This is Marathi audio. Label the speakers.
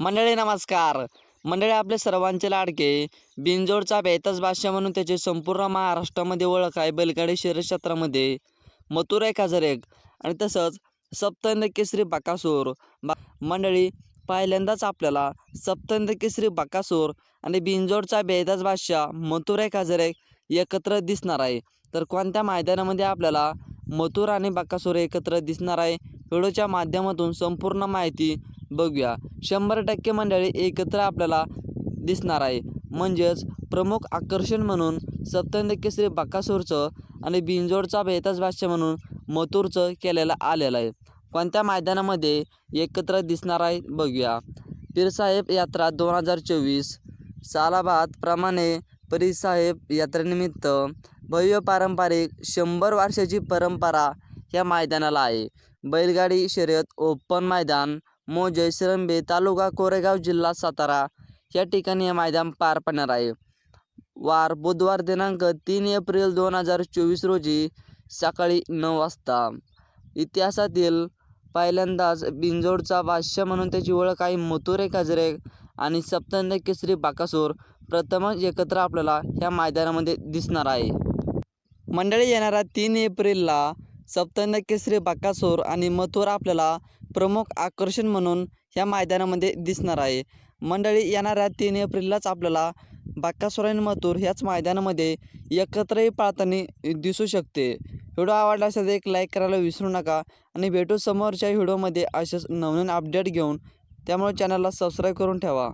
Speaker 1: मंडळी नमस्कार. मंडळी आपले सर्वांचे लाडके. बिंजोडचा बेताज भाष्य म्हणून त्याची संपूर्ण महाराष्ट्रामध्ये ओळख आहे. बैलगाडी शर्यत क्षेत्रामध्ये. मथुरा एक हजार एक. आणि तसंच सप्तंद केसरी बकासूर. बा मंडळी पहिल्यांदाच आपल्याला सप्तंद केसरी बकासूर आणि बिंजोडचा बेताज भाष्य मथुरा एक हजार एक एकत्र दिसणार आहे. तर कोणत्या मैदानामध्ये आपल्याला मथुरा आणि बकासूर एकत्र दिसणार आहे? व्हिडिओच्या माध्यमातून संपूर्ण माहिती बघूया. शंभर टक्के मंडळी एकत्र आपल्याला दिसणार आहे. म्हणजेच प्रमुख आकर्षण म्हणून सप्तंद श्री बक्कासूरचं आणि बिंजोडचा बेताज भाष्य म्हणून मथुरचं केलेलं आलेलं आहे. कोणत्या मैदानामध्ये एकत्र दिसणार आहे बघूया. पीरसाहेब यात्रा दोन हजार चोवीस. सालाबाद प्रमाणे यात्रेनिमित्त भव्य पारंपरिक शंभर वर्षाची परंपरा या मैदानाला आहे. बैलगाडी शर्यत ओपन मैदान मोजे शिरंबे तालुका कोरेगाव जिल्हा सातारा या ठिकाणी हे मैदान पार पडणार आहे. वार बुधवार दिनांक तीन एप्रिल दोन हजार चोवीस रोजी सकाळी नऊ वाजता. इतिहासातील पहिल्यांदाच बिंजोडचा बादशाह म्हणून त्याची ओळख आहे मथुरे काजरे आणि सप्तंद केसरी बाकासूर. प्रथमच एकत्र आपल्याला ह्या मैदानामध्ये दिसणार आहे. मंडळी येणारा तीन एप्रिलला सप्तन केसरी बाकासूर आणि मथुर आपल्याला प्रमुख आकर्षण म्हणून ह्या मैदानामध्ये दिसणार आहे. मंडळी येणाऱ्या तीन एप्रिललाच आपल्याला बाकासूर आणि मथुर ह्याच मैदानामध्ये एकत्रही पाळताना दिसू शकते. व्हिडिओ आवडला असेल तर एक लाईक करायला विसरू नका आणि भेटू समोरच्या व्हिडिओमध्ये असेच नवनवीन अपडेट घेऊन. त्यामुळे चॅनलला सबस्क्राईब करून ठेवा.